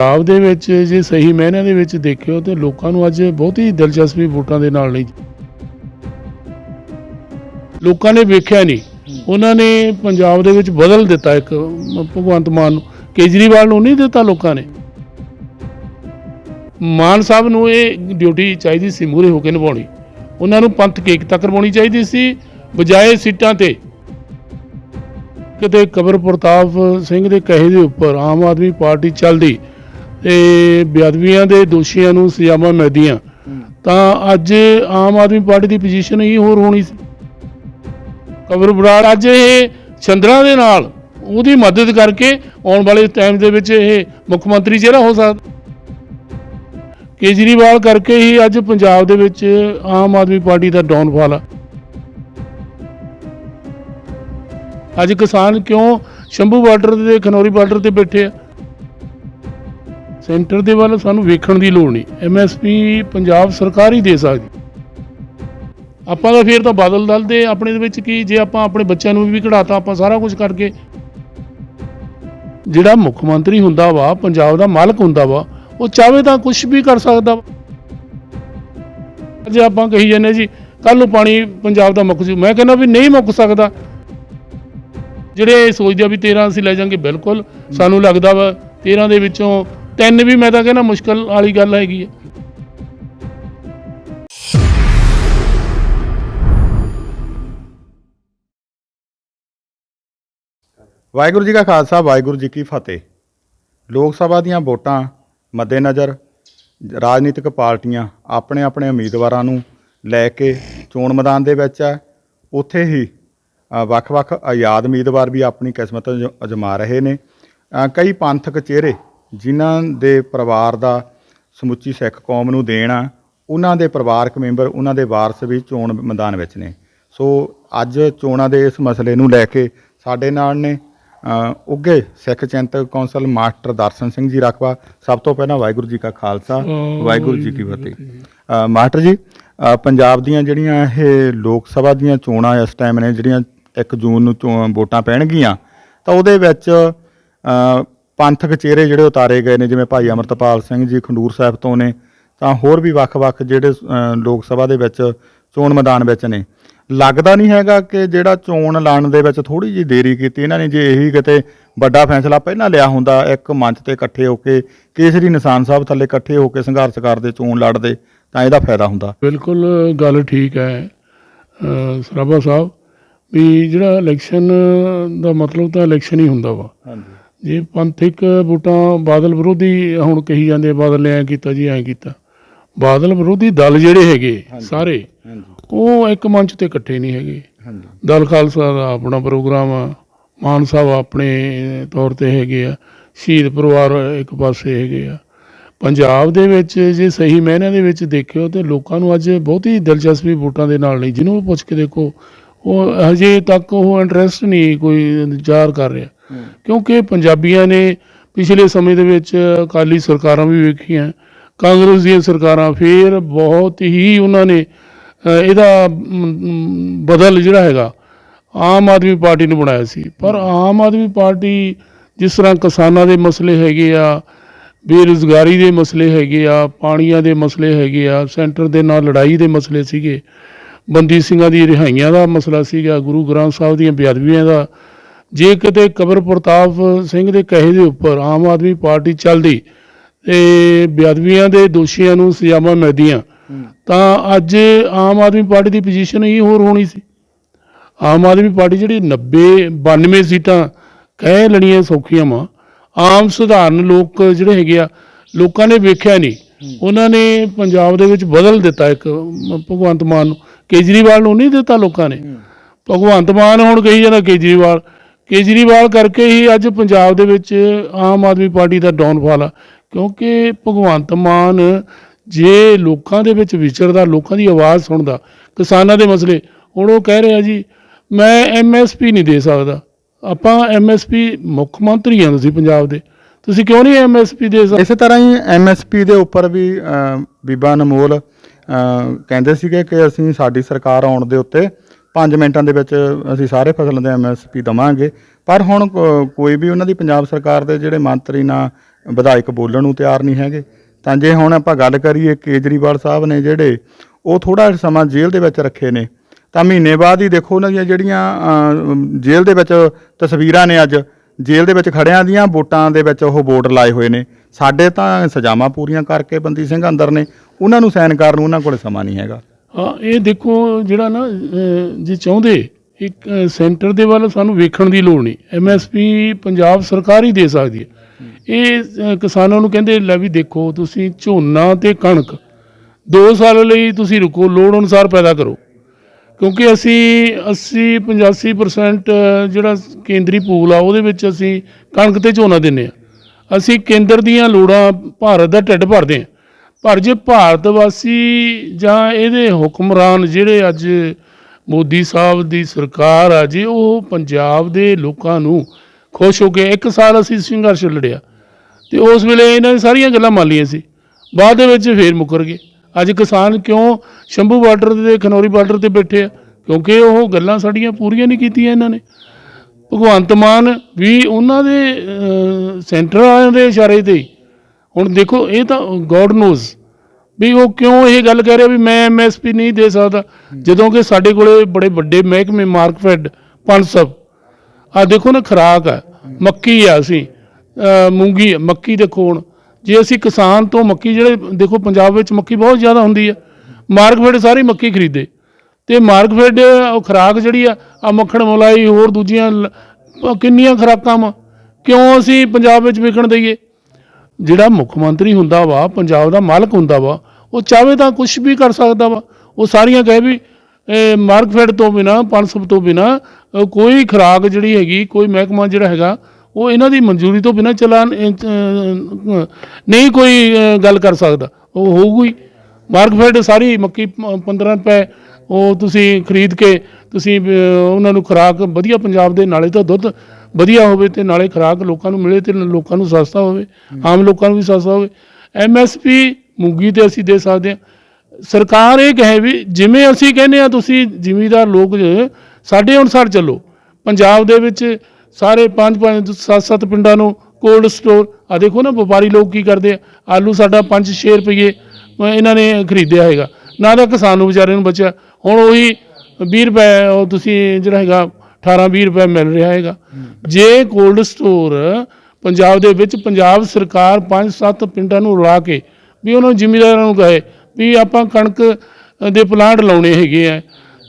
ਪੰਜਾਬ ਦੇ ਵਿੱਚ ਜੇ ਸਹੀ ਮਾਇਨਿਆਂ ਦੇ ਵਿੱਚ ਦੇਖਿਓ ਤੇ ਲੋਕਾਂ ਨੂੰ ਅੱਜ ਬਹੁਤੀ ਦਿਲਚਸਪੀ ਵੋਟਾਂ ਦੇ ਨਾਲ ਨਹੀਂ ਲੋਕਾਂ ਨੇ ਵੇਖਿਆ ਨਹੀਂ। ਉਹਨਾਂ ਨੇ ਪੰਜਾਬ ਦੇ ਵਿੱਚ ਬਦਲ ਦਿੱਤਾ ਇੱਕ ਭਗਵੰਤ ਮਾਨ ਨੂੰ। ਕੇਜਰੀਵਾਲ ਨੂੰ ਨਹੀਂ ਦਿੱਤਾ ਲੋਕਾਂ ਨੇ। ਮਾਨ ਸਾਹਿਬ ਨੂੰ ਇਹ ਡਿਊਟੀ ਚਾਹੀਦੀ ਸੀ ਮੂਹਰੇ ਹੋ ਕੇ ਨਿਭਾਉਣੀ। ਉਹਨਾਂ ਨੂੰ ਪੰਥ ਕੇਕ ਤੱਕ ਕਰਵਾਉਣੀ ਚਾਹੀਦੀ ਸੀ। ਬਜਾਏ ਸੀਟਾਂ ਤੇ ਕਿਤੇ ਕਬਰ ਪ੍ਰਤਾਪ ਸਿੰਘ ਦੇ ਕਹੇ ਦੇ ਉੱਪਰ ਆਮ ਆਦਮੀ ਪਾਰਟੀ ਚੱਲਦੀ। ਤੇ ਬੇਅਦਬੀਆਂ ਦੇ ਦੋਸ਼ੀਆਂ ਨੂੰ ਸਜ਼ਾਵਾਂ ਮਿਲਦੀਆਂ। ਤਾਂ ਅੱਜ ਆਮ ਆਦਮੀ ਪਾਰਟੀ ਦੀ ਪੋਜੀਸ਼ਨ ਹੀ ਹੋਰ ਹੋਣੀ ਸੀ। ਕਬਰ ਬਰਾੜ ਅੱਜ ਇਹ ਚੰਦਰਾ ਦੇ ਨਾਲ ਉਹਦੀ ਮਦਦ ਕਰਕੇ ਆਉਣ ਵਾਲੇ ਟਾਈਮ ਦੇ ਵਿੱਚ ਇਹ ਮੁੱਖ ਮੰਤਰੀ ਚਿਹਰਾ ਹੋ ਸਕਦਾ। ਕੇਜਰੀਵਾਲ ਕਰਕੇ ਹੀ ਅੱਜ ਪੰਜਾਬ ਦੇ ਵਿੱਚ ਆਮ ਆਦਮੀ ਪਾਰਟੀ ਦਾ ਡਾਊਨਫਾਲ ਆ। ਅੱਜ ਕਿਸਾਨ ਕਿਉਂ ਸ਼ੰਭੂ ਬਾਰਡਰ ਤੇ ਖਨੌਰੀ ਬਾਰਡਰ ਤੇ ਬੈਠੇ ਆ? ਸੈਂਟਰ ਦੇ ਵੱਲ ਸਾਨੂੰ ਵੇਖਣ ਦੀ ਲੋੜ ਨਹੀਂ। ਐਮਐਸਪੀ ਪੰਜਾਬ ਸਰਕਾਰ ਹੀ ਦੇ ਸਕਦੀ। ਆਪਾਂ ਤਾਂ ਫੇਰ ਤਾਂ ਬਾਦਲ ਦਲ ਦੇ ਆਪਣੇ ਦੇ ਵਿੱਚ ਕੀ, ਜੇ ਆਪਾਂ ਆਪਣੇ ਬੱਚਿਆਂ ਨੂੰ ਵੀ ਕਢਾਤਾ, ਆਪਾਂ ਸਾਰਾ ਕੁਝ ਕਰਕੇ। ਜਿਹੜਾ ਮੁੱਖ ਮੰਤਰੀ ਹੁੰਦਾ ਵਾ, ਪੰਜਾਬ ਦਾ ਮਾਲਕ ਹੁੰਦਾ ਵਾ, ਉਹ ਚਾਹੇ ਤਾਂ ਕੁਝ ਵੀ ਕਰ ਸਕਦਾ ਵਾ। ਜੇ ਆਪਾਂ ਕਹੀ ਜਾਂਦੇ ਜੀ ਕੱਲ ਨੂੰ ਪਾਣੀ ਪੰਜਾਬ ਦਾ ਮੁੱਕ ਜੂ, ਮੈਂ ਕਹਿੰਦਾ ਵੀ ਨਹੀਂ ਮੁੱਕ ਸਕਦਾ। ਜਿਹੜੇ ਇਹ ਸੋਚਦੇ ਆ ਵੀ 13 ਅਸੀਂ ਲੈ ਜਾਾਂਗੇ, ਬਿਲਕੁਲ। ਸਾਨੂੰ ਲੱਗਦਾ ਵਾ 13 ਦੇ ਵਿੱਚੋਂ ਤਿੰਨ ਵੀ ਮੈਂ ਤਾਂ ਕਹਿੰਦਾ ਮੁਸ਼ਕਲ ਵਾਲੀ ਗੱਲ ਹੈਗੀ ਹੈ ਵਾਹਿਗੁਰੂ ਜੀ ਕਾ ਖਾਲਸਾ ਵਾਹਿਗੁਰੂ ਜੀ ਕੀ ਫਤਿਹ। ਲੋਕ ਸਭਾ ਦੀਆਂ ਵੋਟਾਂ ਮੱਦੇਨਜ਼ਰ ਰਾਜਨੀਤਿਕ ਪਾਰਟੀਆਂ ਆਪਣੇ ਆਪਣੇ ਉਮੀਦਵਾਰਾਂ ਨੂੰ ਲੈ ਕੇ ਚੋਣ ਮੈਦਾਨ ਦੇ ਵਿੱਚ ਹੈ। ਉੱਥੇ ਹੀ ਅ, ਵੱਖ-ਵੱਖ ਆਜ਼ਾਦ ਉਮੀਦਵਾਰ ਵੀ ਆਪਣੀ ਕਿਸਮਤ ਅਜ- ਅਜਮਾ ਰਹੇ ਨੇ। ਅ, ਕਈ ਪੰਥਕ ਚਿਹਰੇ ਜਿਨ੍ਹਾਂ ਦੇ ਪਰਿਵਾਰ ਦਾ ਸਮੁੱਚੀ ਸਿੱਖ ਕੌਮ ਨੂੰ ਦੇਣ ਆ ਉਹਨਾਂ ਦੇ ਪਰਿਵਾਰਕ ਮੈਂਬਰ ਉਹਨਾਂ ਦੇ ਵਾਰਸ ਵੀ ਚੋਣ ਮੈਦਾਨ ਵਿੱਚ ਨੇ। ਸੋ ਅੱਜ ਚੋਣਾਂ ਦੇ ਇਸ ਮਸਲੇ ਨੂੰ ਲੈ ਕੇ ਸਾਡੇ ਨਾਲ ਨੇ ਅ, ਉੱਘੇ ਸਿੱਖ ਚਿੰਤਕ ਕੌਂਸਲ ਮਾਸਟਰ ਦਰਸ਼ਨ ਸਿੰਘ ਜੀ ਰਖਵਾ। ਸਭ ਤੋਂ ਪਹਿਲਾਂ ਵਾਹਿਗੁਰੂ ਜੀ ਕਾ ਖਾਲਸਾ ਵਾਹਿਗੁਰੂ ਜੀ ਕੀ ਫਤਿਹ। ਮਾਸਟਰ ਜੀ ਪੰਜਾਬ ਦੀਆਂ ਜਿਹੜੀਆਂ ਇਹ ਲੋਕ ਸਭਾ ਦੀਆਂ ਚੋਣਾਂ ਇਸ ਟਾਈਮ ਨੇ ਜਿਹੜੀਆਂ 1 ਜੂਨ ਨੂੰ ਚੋ- ਵੋਟਾਂ ਪੈਣਗੀਆਂ ਤਾਂ ਉਹਦੇ ਵਿੱਚ ਪੰਥਕ ਚਿਹਰੇ ਜਿਹੜੇ ਉਤਾਰੇ ਗਏ ਨੇ ਜਿਵੇਂ ਭਾਈ ਅਮਰਤਪਾਲ ਸਿੰਘ ਜੀ ਖੰਡੂਰ ਸਾਹਿਬ ਤੋਂ ਨੇ ਤਾਂ ਹੋਰ ਵੀ ਵੱਖ-ਵੱਖ ਜਿਹੜੇ ਲੋਕ ਸਭਾ ਦੇ ਵਿੱਚ ਚੋਣ ਮੈਦਾਨ ਵਿੱਚ ਨੇ। ਲੱਗਦਾ ਨਹੀਂ ਹੈਗਾ ਕਿ ਜਿਹੜਾ ਚੋਣ ਲੜਨ ਦੇ ਵਿੱਚ ਥੋੜੀ ਜਿਹੀ ਦੇਰੀ ਕੀਤੀ ਇਹਨਾਂ ਨੇ ਜੇ ਇਹੀ ਕਿਤੇ ਵੱਡਾ ਫੈਸਲਾ ਪਹਿਲਾਂ ਲਿਆ ਹੁੰਦਾ ਇੱਕ ਮੰਚ ਤੇ ਇਕੱਠੇ ਹੋ ਕੇ ਕੇਸਰੀ ਨਿਸ਼ਾਨ ਸਾਹਿਬ ਥੱਲੇ ਇਕੱਠੇ ਹੋ ਕੇ ਸੰਘਰਸ਼ ਕਰਦੇ ਚੋਣ ਲੜਦੇ ਤਾਂ ਇਹਦਾ ਫਾਇਦਾ ਹੁੰਦਾ। ਬਿਲਕੁਲ ਗੱਲ ਠੀਕ ਹੈ ਸਰਾਭਾ ਸਾਹਿਬ ਵੀ ਜਿਹੜਾ ਇਲੈਕਸ਼ਨ ਦਾ ਮਤਲਬ ਤਾਂ ਇਲੈਕਸ਼ਨ ਹੀ ਹੁੰਦਾ ਵਾ। ਹਾਂਜੀ। ਜੇ ਪੰਥਿਕ ਵੋਟਾਂ ਬਾਦਲ ਵਿਰੋਧੀ ਹੁਣ ਕਹੀ ਜਾਂਦੇ ਬਾਦਲ ਨੇ ਐ ਕੀਤਾ ਜੀ ਐ ਕੀਤਾ। ਬਾਦਲ ਵਿਰੋਧੀ ਦਲ ਜਿਹੜੇ ਹੈਗੇ ਸਾਰੇ ਉਹ ਇੱਕ ਮੰਚ ਤੇ ਇਕੱਠੇ ਨਹੀਂ ਹੈਗੇ। ਦਲ ਖਾਲਸਾ ਦਾ ਆਪਣਾ ਪ੍ਰੋਗਰਾਮ ਆ ਮਾਨ ਸਾਹਿਬ ਆਪਣੇ ਤੌਰ ਤੇ ਹੈਗੇ ਆ ਸ਼ਹੀਦ ਪਰਿਵਾਰ ਇੱਕ ਪਾਸੇ ਹੈਗੇ ਆ। ਪੰਜਾਬ ਦੇ ਵਿੱਚ ਜੇ ਸਹੀ ਮਾਇਨਿਆਂ ਦੇ ਵਿੱਚ ਦੇਖਿਓ ਤੇ ਲੋਕਾਂ ਨੂੰ ਅੱਜ ਬਹੁਤੀ ਦਿਲਚਸਪੀ ਵੋਟਾਂ ਦੇ ਨਾਲ ਨਹੀਂ ਜਿਹਨੂੰ ਪੁੱਛ ਕੇ ਦੇਖੋ ਉਹ ਹਜੇ ਤੱਕ ਉਹ ਇੰਟਰਸਟ ਨਹੀਂ ਕੋਈ ਜ਼ਾਹਰ ਕਰ ਰਿਹਾ। ਕਿਉਂਕਿ ਪੰਜਾਬੀਆਂ ਨੇ ਪਿਛਲੇ ਸਮੇਂ ਦੇ ਵਿੱਚ ਅਕਾਲੀ ਸਰਕਾਰਾਂ ਵੀ ਵੇਖੀਆਂ, ਕਾਂਗਰਸ ਦੀਆਂ ਸਰਕਾਰਾਂ, ਫੇਰ ਬਹੁਤ ਹੀ ਉਹਨਾਂ ਨੇ ਇਹਦਾ ਬਦਲ ਜਿਹੜਾ ਹੈਗਾ, ਆਮ ਆਦਮੀ ਪਾਰਟੀ ਨੂੰ ਬਣਾਇਆ ਸੀ। ਪਰ ਆਮ ਆਦਮੀ ਪਾਰਟੀ ਜਿਸ ਤਰ੍ਹਾਂ ਕਿਸਾਨਾਂ ਦੇ ਮਸਲੇ ਹੈਗੇ ਆ, ਬੇਰੁਜ਼ਗਾਰੀ ਦੇ ਮਸਲੇ ਹੈਗੇ ਆ, ਪਾਣੀਆਂ ਦੇ ਮਸਲੇ ਹੈਗੇ ਆ, ਸੈਂਟਰ ਦੇ ਨਾਲ ਲੜਾਈ ਦੇ ਮਸਲੇ ਸੀਗੇ, ਬੰਦੀ ਸਿੰਘਾਂ ਦੀ ਰਿਹਾਈਆਂ ਦਾ ਮਸਲਾ ਸੀਗਾ, ਗੁਰੂ ਗ੍ਰੰਥ ਸਾਹਿਬ ਦੀਆਂ ਬੇਅਦਬੀਆਂ ਦਾ ਜੇ ਕਿਤੇ ਕਬਰ ਪ੍ਰਤਾਪ ਸਿੰਘ ਦੇ ਕਹੇ ਦੇ ਉੱਪਰ ਆਮ ਆਦਮੀ ਪਾਰਟੀ ਚੱਲਦੀ ਤੇ ਬੇਅਦਬੀਆਂ ਦੇ ਦੋਸ਼ੀਆਂ ਨੂੰ ਸਜ਼ਾਵਾਂ ਮਿਲਦੀਆਂ ਤਾਂ ਅੱਜ ਆਮ ਆਦਮੀ ਪਾਰਟੀ ਦੀ ਪੋਜੀਸ਼ਨ ਹੀ ਹੋਰ ਹੋਣੀ ਸੀ। ਆਮ ਆਦਮੀ ਪਾਰਟੀ ਜਿਹੜੀ 90 92 ਸੀਟਾਂ ਕਹਿ ਲੜੀਆਂ ਸੌਖੀਆਂ ਵਾ। ਆਮ ਸਧਾਰਨ ਲੋਕ ਜਿਹੜੇ ਹੈਗੇ ਆ ਲੋਕਾਂ ਨੇ ਵੇਖਿਆ ਨਹੀਂ। ਉਹਨਾਂ ਨੇ ਪੰਜਾਬ ਦੇ ਵਿੱਚ ਬਦਲ ਦਿੱਤਾ ਇੱਕ ਭਗਵੰਤ ਮਾਨ ਨੂੰ। ਕੇਜਰੀਵਾਲ ਨੂੰ ਨਹੀਂ ਦਿੱਤਾ ਲੋਕਾਂ ਨੇ। ਭਗਵੰਤ ਮਾਨ ਹੁਣ ਕਹੀ ਜਾਂਦਾ ਕੇਜਰੀਵਾਲ ਕੇਜਰੀਵਾਲ ਕਰਕੇ ਹੀ ਅੱਜ ਪੰਜਾਬ ਦੇ ਵਿੱਚ ਆਮ ਆਦਮੀ ਪਾਰਟੀ ਦਾ ਡਾਊਨਫਾਲ ਆ। ਕਿਉਂਕਿ ਭਗਵੰਤ ਮਾਨ ਜੇ ਲੋਕਾਂ ਦੇ ਵਿੱਚ ਵਿਚਰਦਾ, ਲੋਕਾਂ ਦੀ ਆਵਾਜ਼ ਸੁਣਦਾ, ਕਿਸਾਨਾਂ ਦੇ ਮਸਲੇ, ਹੁਣ ਉਹ ਕਹਿ ਰਿਹਾ ਜੀ, ਮੈਂ ਐਮਐਸਪੀ ਨਹੀਂ ਦੇ ਸਕਦਾ। ਆਪਾਂ ਐਮਐਸਪੀ ਮੁੱਖ ਮੰਤਰੀ ਹਾਂ ਤੁਸੀਂ ਪੰਜਾਬ ਦੇ। ਤੁਸੀਂ ਕਿਉਂ ਨਹੀਂ ਐਮਐਸਪੀ ਦੇ ਸਕਦੇ? ਇਸੇ ਤਰ੍ਹਾਂ ਹੀ ਐਮਐਸਪੀ ਦੇ ਉੱਪਰ ਵੀ ਬੀਬਾ ਅਨਮੋਲ ਕਹਿੰਦੇ ਸੀਗੇ ਕਿ ਅਸੀਂ ਸਾਡੀ ਸਰਕਾਰ ਆਉਣ ਦੇ ਉੱਤੇ 5 ਮਿੰਟਾਂ ਦੇ ਵਿੱਚ ਅਸੀਂ ਸਾਰੇ ਫਸਲਾਂ ਦੇ ਐਮਐਸਪੀ ਦਵਾਂਗੇ। ਪਰ ਹੁਣ ਕੋ- ਕੋਈ ਵੀ ਉਹਨਾਂ ਦੀ ਪੰਜਾਬ ਸਰਕਾਰ ਦੇ ਜਿਹੜੇ ਮੰਤਰੀ ਨਾ ਵਿਧਾਇਕ ਬੋਲਣ ਨੂੰ ਤਿਆਰ ਨਹੀਂ ਹੈਗੇ। ਤਾਂ ਜੇ ਹੁਣ ਆਪਾਂ ਗੱਲ ਕਰੀਏ, ਕੇਜਰੀਵਾਲ ਸਾਹਿਬ ਨੇ ਜਿਹੜੇ ਉਹ ਥੋੜਾ ਸਮਾਂ ਜੇਲ੍ਹ ਦੇ ਵਿੱਚ ਰੱਖੇ ਨੇ। ਤਾਂ ਮਹੀਨੇ ਬਾਅਦ ਹੀ ਦੇਖੋ ਉਹਨਾਂ ਦੀਆਂ ਜਿਹੜੀਆਂ ਜੇਲ੍ਹ ਦੇ ਵਿੱਚ ਤਸਵੀਰਾਂ ਨੇ ਅੱਜ। ਜੇਲ੍ਹ ਦੇ ਵਿੱਚ ਖੜਿਆਂ ਦੀਆਂ ਵੋਟਾਂ ਦੇ ਵਿੱਚ ਉਹ ਵੋਟ ਲਾਏ ਹੋਏ ਨੇ। ਸਾਡੇ ਤਾਂ ਸਜ਼ਾਵਾਂ ਪੂਰੀਆਂ ਕਰਕੇ ਬੰਦੀ ਸਿੰਘ ਅੰਦਰ ਨੇ। ਉਹਨਾਂ ਨੂੰ ਸਾਈਨ ਕਰਨ ਨੂੰ ਉਹਨਾਂ ਕੋਲ ਸਮਾਂ ਨਹੀਂ ਹੈਗਾ। ਹਾਂ ਇਹ ਦੇਖੋ ਜਿਹੜਾ ਨਾ ਜੇ ਚਾਹੁੰਦੇ, ਇੱਕ ਸੈਂਟਰ ਦੇ ਵੱਲ ਸਾਨੂੰ ਵੇਖਣ ਦੀ ਲੋੜ ਨਹੀਂ। ਐਮਐਸਪੀ ਪੰਜਾਬ ਸਰਕਾਰ ਹੀ ਦੇ ਸਕਦੀ ਹੈ। ਇਹ ਕਿਸਾਨਾਂ ਨੂੰ ਕਹਿੰਦੇ, ਲੈ ਵੀ ਦੇਖੋ, ਤੁਸੀਂ ਝੋਨਾ ਤੇ ਕਣਕ 2 ਸਾਲ ਲਈ ਤੁਸੀਂ ਰੁਕੋ, ਲੋੜ ਅਨੁਸਾਰ ਪੈਦਾ ਕਰੋ। ਕਿਉਂਕਿ ਅਸੀਂ 80 85% ਜਿਹੜਾ ਕੇਂਦਰੀ ਪੂਲ ਆ, ਉਹਦੇ ਵਿੱਚ ਅਸੀਂ ਕਣਕ ਤੇ ਝੋਨਾ ਦਿੰਨੇ ਆ ਅਸੀਂ ਕੇਂਦਰ ਦੀਆਂ ਲੋੜਾਂ, ਭਾਰਤ ਦਾ ਢਿੱਡ ਭਰਦੇ ਆ ਪਰ ਜੇ ਭਾਰਤ ਵਾਸੀ ਜਾਂ ਇਹਦੇ ਹੁਕਮਰਾਨ ਜਿਹੜੇ ਅੱਜ ਮੋਦੀ ਸਾਹਿਬ ਦੀ ਸਰਕਾਰ ਆ ਜੇ, ਉਹ ਪੰਜਾਬ ਦੇ ਲੋਕਾਂ ਨੂੰ ਖੁਸ਼ ਹੋ ਕੇ ਇੱਕ ਸਾਲ ਅਸੀਂ ਸੰਘਰਸ਼ ਲੜਿਆ ਤੇ ਉਸ ਵੇਲੇ ਇਹਨਾਂ ਨੇ ਸਾਰੀਆਂ ਗੱਲਾਂ ਮੰਨ ਲਈਆਂ ਸੀ। ਬਾਅਦ ਦੇ ਵਿੱਚ ਫੇਰ ਮੁਕਰ ਗਏ। ਅੱਜ ਕਿਸਾਨ ਕਿਉਂ ਸ਼ੰਭੂ ਬਾਰਡਰ ਤੇ ਖਨੌਰੀ ਬਾਰਡਰ ਤੇ ਬੈਠੇ ਆ? ਕਿਉਂਕਿ ਉਹ ਗੱਲਾਂ ਸਾਡੀਆਂ ਪੂਰੀਆਂ ਨਹੀਂ ਕੀਤੀਆਂ ਇਹਨਾਂ ਨੇ। ਭਗਵੰਤ ਮਾਨ ਵੀ ਉਹਨਾਂ ਦੇ ਸੈਂਟਰ ਵਾਲਿਆਂ ਦੇ ਇਸ਼ਾਰੇ ਤੇ ਹੁਣ ਦੇਖੋ, ਇਹ ਤਾਂ ਗੋਡ ਨੋਜ਼ ਵੀ ਉਹ ਕਿਉਂ ਇਹ ਗੱਲ ਕਹਿ ਰਿਹਾ ਵੀ ਮੈਂ ਐਮਐਸਪੀ ਨਹੀਂ ਦੇ ਸਕਦਾ? ਜਦੋਂ ਕਿ ਸਾਡੇ ਕੋਲੇ ਬੜੇ ਵੱਡੇ ਮਹਿਕਮੇ ਮਾਰਕਫੈਡ ਪਨਸਬ ਆ ਦੇਖੋ ਨਾ, ਖਰਾਕ ਆ, ਮੱਕੀ ਆ ਅਸੀਂ। ਮੂੰਗੀ, ਮੱਕੀ ਦੇਖੋ ਹੁਣ ਜੇ ਅਸੀਂ ਕਿਸਾਨ ਤੋਂ ਮੱਕੀ ਜਿਹੜੇ, ਦੇਖੋ ਪੰਜਾਬ ਵਿੱਚ ਮੱਕੀ ਬਹੁਤ ਜ਼ਿਆਦਾ ਹੁੰਦੀ ਆ। ਮਾਰਕਫੈਡ ਸਾਰੀ ਮੱਕੀ ਖਰੀਦੇ। ਤੇ ਮਾਰਕਫੈਡ ਉਹ ਖਰਾਕ ਜਿਹੜੀ ਆ ਆ ਮੱਖਣ, ਮਲਾਈ, ਹੋਰ ਦੂਜੀਆਂ ਕਿੰਨੀਆਂ ਖਰਾਕਾਂ ਵਾ? ਕਿਉਂ ਅਸੀਂ ਪੰਜਾਬ ਵਿੱਚ ਵਿਕਣ ਦਈਏ? ਜਿਹੜਾ ਮੁੱਖ ਮੰਤਰੀ ਹੁੰਦਾ ਵਾ, ਪੰਜਾਬ ਦਾ ਮਾਲਕ ਹੁੰਦਾ ਵਾ, ਉਹ ਚਾਹੇ ਤਾਂ ਕੁਝ ਵੀ ਕਰ ਸਕਦਾ ਵਾ। ਉਹ ਸਾਰੀਆਂ ਕਹੇ ਵੀ ਮਾਰਕਫੈਡ ਤੋਂ ਬਿਨਾ ਪਨਸਬ ਤੋਂ ਬਿਨਾ ਕੋਈ ਖੁਰਾਕ ਜਿਹੜੀ ਹੈਗੀ, ਕੋਈ ਮਹਿਕਮਾ ਜਿਹੜਾ ਹੈਗਾ, ਉਹ ਇਹਨਾਂ ਦੀ ਮਨਜ਼ੂਰੀ ਤੋਂ ਬਿਨਾ ਚਲਾ ਨਹੀਂ ਕੋਈ ਗੱਲ ਕਰ ਸਕਦਾ। ਉਹ ਹੋਊਗੀ। ਮਾਰਕਫੈਡ ਸਾਰੀ ਮੱਕੀ ਪ- 15 ਰੁਪਏ, ਉਹ ਤੁਸੀਂ ਖਰੀਦ ਕੇ, ਤੁਸੀਂ ਉਹਨਾਂ ਨੂੰ ਖੁਰਾਕ ਵਧੀਆ ਪੰਜਾਬ ਦੇ ਨਾਲੇ ਤਾਂ ਦੁੱਧ ਵਧੀਆ ਹੋਵੇ ਤੇ ਨਾਲੇ ਖੁਰਾਕ ਲੋਕਾਂ ਨੂੰ ਮਿਲੇ ਤੇ ਲੋਕਾਂ ਨੂੰ ਸਸਤਾ ਹੋਵੇ, ਆਮ ਲੋਕਾਂ ਨੂੰ ਵੀ ਸਸਤਾ ਹੋਵੇ। ਐਮਐਸਪੀ ਮੂੰਗੀ ਤੇ ਅਸੀਂ ਦੇ ਸਕਦੇ ਹਾਂ। ਸਰਕਾਰ ਇਹ ਕਹੇ ਵੀ ਜਿਵੇਂ ਅਸੀਂ ਕਹਿੰਦੇ ਆ ਤੁਸੀਂ ਜ਼ਿਮੀਦਾਰ ਲੋਕ ਸਾਡੇ ਅਨੁਸਾਰ ਚੱਲੋ। ਪੰਜਾਬ ਦੇ ਵਿੱਚ ਸਾਰੇ ਪੰਜ ਪੰਜ ਸੱਤ ਸੱਤ ਪਿੰਡਾਂ ਨੂੰ ਕੋਲਡ ਸਟੋਰ ਆ ਦੇਖੋ ਨਾ ਵਪਾਰੀ ਲੋਕ ਕੀ ਕਰਦੇ ਆ। ਆਲੂ ਸਾਡਾ 5-6 ਰੁਪਏ ਇਹਨਾਂ ਨੇ ਖਰੀਦਿਆ ਹੈਗਾ। ਨਾ ਤਾਂ ਕਿਸਾਨ ਨੂੰ ਵਿਚਾਰੇ ਨੂੰ ਬਚਿਆ। ਹੁਣ ਉਹੀ 20 ਰੁਪਏ ਉਹ ਤੁਸੀਂ ਜਿਹੜਾ ਹੈਗਾ 18-20 ਰੁਪਏ ਮਿਲ ਰਿਹਾ ਹੈਗਾ। ਜੇ ਕੋਲਡ ਸਟੋਰ ਪੰਜਾਬ ਦੇ ਵਿੱਚ ਪੰਜਾਬ ਸਰਕਾਰ 5-7 ਪਿੰਡਾਂ ਨੂੰ ਰਲਾ ਕੇ ਵੀ ਉਹਨਾਂ ਜ਼ਿਮੀਂਦਾਰਾਂ ਨੂੰ ਕਹੇ ਵੀ ਆਪਾਂ ਕਣਕ ਦੇ ਪਲਾਂਟ ਲਾਉਣੇ ਹੈਗੇ ਆ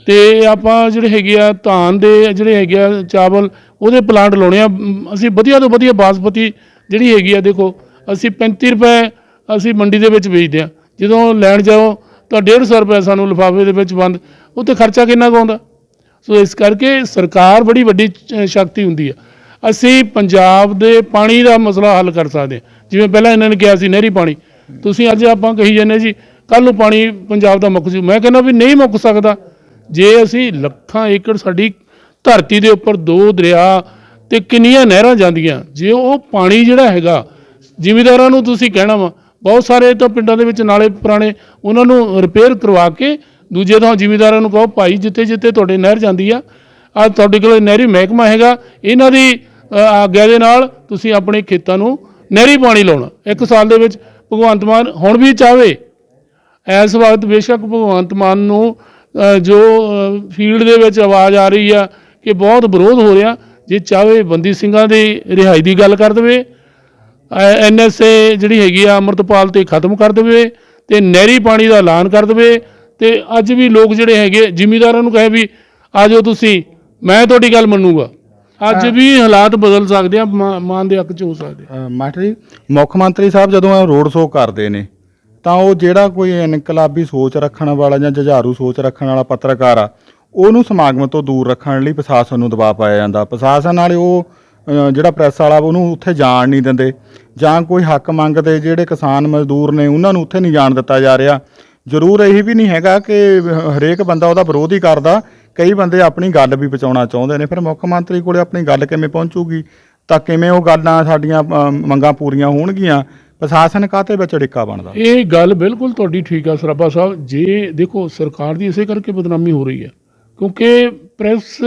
ਤੇ ਆਪਾਂ ਜਿਹੜੇ ਹੈਗੇ ਆ ਧਾਨ ਦੇ ਜਿਹੜੇ ਹੈਗੇ ਆ ਚਾਵਲ ਉਹਦੇ ਪਲਾਂਟ ਲਾਉਣੇ ਆ। ਅਸੀਂ ਵਧੀਆ ਤੋਂ ਵਧੀਆ ਬਾਸਪਤੀ ਜਿਹੜੀ ਹੈਗੀ ਆ ਦੇਖੋ, ਅਸੀਂ 35 ਰੁਪਏ ਅਸੀਂ ਮੰਡੀ ਦੇ ਵਿੱਚ ਵੇਚਦੇ ਆ। ਜਦੋਂ ਲੈਣ ਜਾਓ ਤਾਂ 150 ਰੁਪਏ ਸਾਨੂੰ ਲਿਫਾਫੇ ਦੇ ਵਿੱਚ ਬੰਦ। ਉੱਤੇ ਖਰਚਾ ਕਿੰਨਾ ਕੁ ਆਉਂਦਾ? ਸੋ ਇਸ ਕਰਕੇ ਸਰਕਾਰ ਬੜੀ ਵੱਡੀ ਸ਼ਕਤੀ ਹੁੰਦੀ ਆ। ਅਸੀਂ ਪੰਜਾਬ ਦੇ ਪਾਣੀ ਦਾ ਮਸਲਾ ਹੱਲ ਕਰ ਸਕਦੇ ਹਾਂ। ਜਿਵੇਂ ਪਹਿਲਾਂ ਇਹਨਾਂ ਨੇ ਕਿਹਾ ਸੀ ਨਹਿਰੀ ਪਾਣੀ। ਤੁਸੀਂ ਅੱਜ ਆਪਾਂ ਕਹੀ ਜਾਂਦੇ ਜੀ ਕੱਲ ਨੂੰ ਪਾਣੀ ਪੰਜਾਬ ਦਾ ਮੁੱਕ ਜੂ। ਮੈਂ ਕਹਿੰਦਾ ਵੀ ਨਹੀਂ ਮੁੱਕ ਸਕਦਾ। ਜੇ ਅਸੀਂ ਲੱਖਾਂ ਏਕੜ ਸਾਡੀ ਧਰਤੀ ਦੇ ਉੱਪਰ ਦੋ ਦਰਿਆ ਤੇ ਕਿੰਨੀਆਂ ਨਹਿਰਾਂ ਜਾਂਦੀਆਂ, ਜੇ ਉਹ ਪਾਣੀ ਜਿਹੜਾ ਹੈਗਾ, ਜ਼ਿਮੀਦਾਰਾਂ ਨੂੰ ਤੁਸੀਂ ਕਹਿਣਾ ਵਾ, ਬਹੁਤ ਸਾਰੇ ਤਾਂ ਪਿੰਡਾਂ ਦੇ ਵਿੱਚ ਨਾਲੇ ਪੁਰਾਣੇ, ਉਹਨਾਂ ਨੂੰ ਰਿਪੇਅਰ ਕਰਵਾ ਕੇ ਦੂਜੇ ਥਾਂ ਜ਼ਿਮੀਂਦਾਰਾਂ ਨੂੰ ਕਹੋ, ਭਾਈ ਜਿੱਥੇ ਜਿੱਥੇ ਤੁਹਾਡੇ ਨਹਿਰ ਜਾਂਦੀ ਆ ਆ ਤੁਹਾਡੇ ਕੋਲ ਨਹਿਰੀ ਮਹਿਕਮਾ ਹੈਗਾ, ਇਹਨਾਂ ਦੀ ਆਗਿਆ ਦੇ ਨਾਲ ਤੁਸੀਂ ਆਪਣੇ ਖੇਤਾਂ ਨੂੰ ਨਹਿਰੀ ਪਾਣੀ ਲਾਉਣਾ। ਇੱਕ ਸਾਲ ਦੇ ਵਿੱਚ ਭਗਵੰਤ ਮਾਨ ਹੁਣ ਵੀ ਚਾਹਵੇ। ਇਸ ਵਕਤ ਬੇਸ਼ੱਕ ਭਗਵੰਤ ਮਾਨ ਨੂੰ ਜੋ ਫੀਲਡ ਦੇ ਵਿੱਚ ਆਵਾਜ਼ ਆ ਰਹੀ ਆ ਕਿ ਬਹੁਤ ਵਿਰੋਧ ਹੋ ਰਿਹਾ, ਜੇ ਚਾਹਵੇ ਬੰਦੀ ਸਿੰਘਾਂ ਦੀ ਰਿਹਾਈ ਦੀ ਗੱਲ ਕਰ ਦੇਵੇ ਐਨਐਸਏ ਜਿਹੜੀ ਹੈਗੀ ਆ ਅੰਮ੍ਰਿਤਪਾਲ ਤੇ ਖਤਮ ਕਰ ਦੇਵੇ ਤੇ ਨਹਿਰੀ ਪਾਣੀ ਦਾ ਐਲਾਨ ਕਰ ਦੇਵੇ ਤੇ ਅੱਜ ਵੀ ਲੋਕ ਜਿਹੜੇ ਹੈਗੇ ਜ਼ਿਮੀਂਦਾਰਾਂ ਨੂੰ ਕਹੇ ਵੀ ਆ ਜਾਓ ਤੁਸੀਂ ਮੈਂ ਤੁਹਾਡੀ ਗੱਲ ਮੰਨੂਗਾ। ਅੱਜ ਵੀ ਹਾਲਾਤ ਬਦਲ ਸਕਦੇ ਆ ਮਾਨ ਦੇ ਹੱਕ ਚ ਹੋ ਸਕਦੇ ਆ। ਅ, ਮਾਸਟਰ ਜੀ ਮੁੱਖ ਮੰਤਰੀ ਸਾਹਿਬ ਜਦੋਂ ਰੋਡ ਸ਼ੋਅ ਕਰਦੇ ਨੇ ਤਾਂ ਉਹ ਜਿਹੜਾ ਕੋਈ ਇਨਕਲਾਬੀ ਸੋਚ ਰੱਖਣ ਵਾਲਾ ਜਾਂ ਜੁਝਾਰੂ ਸੋਚ ਰੱਖਣ ਵਾਲਾ ਪੱਤਰਕਾਰ ਆ ਉਹਨੂੰ ਸਮਾਗਮ ਤੋਂ ਦੂਰ ਰੱਖਣ ਲਈ ਪ੍ਰਸ਼ਾਸਨ ਨੂੰ ਦਬਾਅ ਪਾਇਆ ਜਾਂਦਾ। ਪ੍ਰਸ਼ਾਸਨ ਵਾਲੇ ਉਹ ਜਿਹੜਾ ਪ੍ਰੈਸ ਵਾਲਾ ਉਹਨੂੰ ਉੱਥੇ ਜਾਣ ਨਹੀਂ ਦਿੰਦੇ ਜਾਂ ਕੋਈ ਹੱਕ ਮੰਗਦੇ ਜਿਹੜੇ ਕਿਸਾਨ ਮਜ਼ਦੂਰ ਨੇ ਉਹਨਾਂ ਨੂੰ ਉੱਥੇ ਨਹੀਂ ਜਾਣ ਦਿੱਤਾ ਜਾ ਰਿਹਾ। ਜ਼ਰੂਰ ਇਹ ਵੀ ਨਹੀਂ ਹੈਗਾ ਕਿ ਹਰੇਕ ਬੰਦਾ ਉਹਦਾ ਵਿਰੋਧ ਹੀ ਕਰਦਾ। ਕਈ ਬੰਦੇ ਆਪਣੀ ਗੱਲ ਵੀ ਪਹੁੰਚਾਉਣਾ ਚਾਹੁੰਦੇ ਨੇ। ਫਿਰ ਮੁੱਖ ਮੰਤਰੀ ਕੋਲੇ ਆਪਣੀ ਗੱਲ ਕਿਵੇਂ ਪਹੁੰਚੂਗੀ? ਤਾਂ ਕਿਵੇਂ ਉਹ ਗੱਲਾਂ ਸਾਡੀਆਂ ਮੰਗਾਂ ਪੂਰੀਆਂ ਹੋਣਗੀਆਂ? ਪ੍ਰਸ਼ਾਸਨ ਕਾਤੇ ਵਿੱਚ ਡਿੱਕਾ ਬਣਦਾ? ਇਹ ਗੱਲ ਬਿਲਕੁਲ ਤੁਹਾਡੀ ਠੀਕ ਆ ਸਰਾਭਾ ਸਾਹਿਬ। ਜੇ ਦੇਖੋ, ਸਰਕਾਰ ਦੀ ਇਸੇ ਕਰਕੇ ਬਦਨਾਮੀ ਹੋ ਰਹੀ ਹੈ। ਕਿਉਂਕਿ ਪ੍ਰੈਸ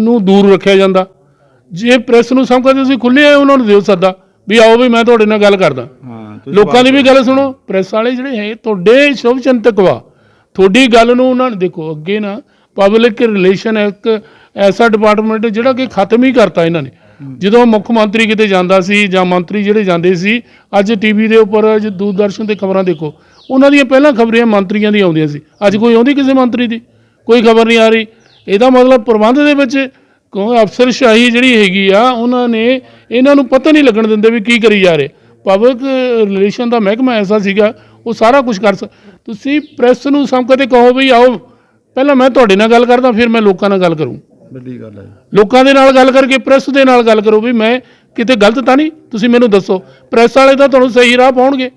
ਨੂੰ ਦੂਰ ਰੱਖਿਆ ਜਾਂਦਾ। ਜੇ ਪ੍ਰੈਸ ਨੂੰ ਸਮਝਦੇ ਤੁਸੀਂ ਖੁੱਲੇ ਆ, ਉਹਨਾਂ ਨੂੰ ਦਿਓ ਸੱਦਾ ਵੀ ਆਓ ਵੀ ਮੈਂ ਤੁਹਾਡੇ ਨਾਲ ਗੱਲ ਕਰਦਾ। ਹਾਂ ਲੋਕਾਂ ਦੀ ਵੀ ਗੱਲ ਸੁਣੋ ਪ੍ਰੈਸ ਵਾਲੇ ਜਿਹੜੇ ਹੈ ਤੁਹਾਡੇ ਸ਼ੁਭ ਚਿੰਤਕ ਵਾ। ਤੁਹਾਡੀ ਗੱਲ ਨੂੰ ਉਹਨਾਂ ਨੇ ਦੇਖੋ ਅੱਗੇ ਨਾ ਪਬਲਿਕ ਰਿਲੇਸ਼ਨ ਇੱਕ ਐਸਾ ਡਿਪਾਰਟਮੈਂਟ ਜਿਹੜਾ ਕਿ ਖਤਮ ਹੀ ਕਰਤਾ ਇਹਨਾਂ ਨੇ। ਜਦੋਂ ਮੁੱਖ ਮੰਤਰੀ ਕਿਤੇ ਜਾਂਦਾ ਸੀ ਜਾਂ ਮੰਤਰੀ ਜਿਹੜੇ ਜਾਂਦੇ ਸੀ ਅੱਜ ਟੀਵੀ ਦੇ ਉੱਪਰ ਅੱਜ ਦੂਰਦਰਸ਼ਨ ਤੇ ਖਬਰਾਂ ਦੇਖੋ ਉਹਨਾਂ ਦੀਆਂ ਪਹਿਲਾਂ ਖਬਰਾਂ ਮੰਤਰੀਆਂ ਦੀਆਂ ਆਉਂਦੀਆਂ ਸੀ। ਅੱਜ ਕੋਈ ਆਉਂਦੀ ਕਿਸੇ ਮੰਤਰੀ ਦੀ? ਕੋਈ ਖਬਰ ਨਹੀਂ ਆ ਰਹੀ। ਇਹਦਾ ਮਤਲਬ ਪ੍ਰਬੰਧ ਦੇ ਵਿੱਚ ਕਿਉਂਕਿ ਅਫਸਰਸ਼ਾਹੀ ਜਿਹੜੀ ਹੈਗੀ ਆ ਉਹਨਾਂ ਨੇ ਇਹਨਾਂ ਨੂੰ ਪਤਾ ਨਹੀਂ ਲੱਗਣ ਦਿੰਦੇ ਵੀ ਕੀ ਕਰੀ ਜਾ ਰਹੇ। ਪਬਲਿਕ ਰਿਲੇਸ਼ਨ ਦਾ ਮਹਿਕਮਾ ਐਸਾ ਸੀਗਾ ਉਹ ਸਾਰਾ ਕੁਝ ਕਰ ਤੁਸੀਂ ਪ੍ਰੈਸ ਨੂੰ ਸੰਕਟ ਤੇ ਕਹੋ ਵੀ ਆਓ ਪਹਿਲਾਂ ਮੈਂ ਤੁਹਾਡੇ ਨਾਲ ਗੱਲ ਕਰਦਾ ਫਿਰ ਮੈਂ ਲੋਕਾਂ ਨਾਲ ਗੱਲ ਕਰੂੰ। ਵੱਡੀ ਗੱਲ ਹੈ। ਲੋਕਾਂ ਦੇ ਨਾਲ ਗੱਲ ਕਰਕੇ ਪ੍ਰੈਸ ਦੇ ਨਾਲ ਗੱਲ ਕਰੋ ਵੀ ਮੈਂ ਕਿਤੇ ਗਲਤ ਤਾਂ ਨਹੀਂ ਤੁਸੀਂ ਮੈਨੂੰ ਦੱਸੋ। ਪ੍ਰੈਸ ਵਾਲੇ ਤਾਂ ਤੁਹਾਨੂੰ ਸਹੀ ਰਾਹ ਪਾਉਣਗੇ।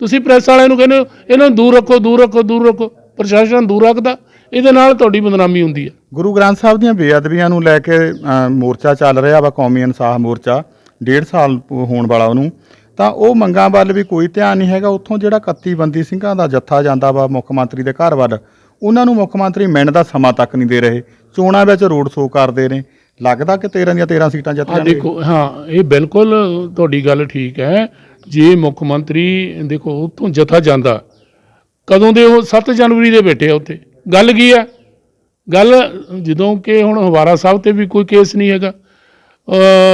ਤੁਸੀਂ ਪ੍ਰੈਸ ਵਾਲਿਆਂ ਨੂੰ ਕਹਿੰਦੇ ਹੋ ਇਹਨਾਂ ਨੂੰ ਦੂਰ ਰੱਖੋ ਦੂਰ ਰੱਖੋ ਦੂਰ ਰੱਖੋ। ਪ੍ਰਸ਼ਾਸਨ ਦੂਰ ਰੱਖਦਾ। ਇਹਦੇ ਨਾਲ ਤੁਹਾਡੀ ਬਦਨਾਮੀ ਹੁੰਦੀ ਹੈ। ਗੁਰੂ ਗ੍ਰੰਥ ਸਾਹਿਬ ਦੀਆਂ ਬੇਅਦਬੀਆਂ ਨੂੰ ਲੈ ਕੇ ਅ, ਮੋਰਚਾ ਚੱਲ ਰਿਹਾ ਵਾ ਕੌਮੀ ਇਨਸਾਫ ਮੋਰਚਾ ਡੇਢ ਸਾਲ ਹੋਣ ਵਾਲਾ ਉਹਨੂੰ। ਤਾਂ ਉਹ ਮੰਗਾਂ ਵੱਲ ਵੀ ਕੋਈ ਧਿਆਨ ਨਹੀਂ ਹੈਗਾ। ਉੱਥੋਂ ਜਿਹੜਾ 31 ਬੰਦੀ ਸਿੰਘਾਂ ਦਾ ਜੱਥਾ ਜਾਂਦਾ ਵਾ ਮੁੱਖ ਮੰਤਰੀ ਦੇ ਘਰ ਵੱਲ ਉਹਨਾਂ ਨੂੰ ਮੁੱਖ ਮੰਤਰੀ ਮਿਲਣ ਦਾ ਸਮਾਂ ਤੱਕ ਨਹੀਂ ਦੇ ਰਹੇ। ਚੋਣਾਂ ਵਿੱਚ ਰੋਡ ਸ਼ੋਅ ਕਰਦੇ ਨੇ। ਲੱਗਦਾ ਕਿ 13 ਦੀਆਂ 13 ਸੀਟਾਂ ਜਿੱਤ ਆ ਜਾਣਗੇ ਦੇਖੋ ਹਾਂ ਇਹ ਬਿਲਕੁਲ ਤੁਹਾਡੀ ਗੱਲ ਠੀਕ ਹੈ। ਜੇ ਮੁੱਖ ਮੰਤਰੀ ਦੇਖੋ ਉੱਥੋਂ ਜਥਾ ਜਾਂਦਾ ਕਦੋਂ ਦੇ ਉਹ? 7 ਜਨਵਰੀ ਦੇ ਬੈਠੇ ਆ ਉੱਥੇ। ਗੱਲ ਕੀ ਹੈ? ਗੱਲ ਜਦੋਂ ਕਿ ਹੁਣ ਹਵਾਰਾ ਸਾਹਿਬ ਤੇ ਵੀ ਕੋਈ ਕੇਸ ਨਹੀਂ ਹੈਗਾ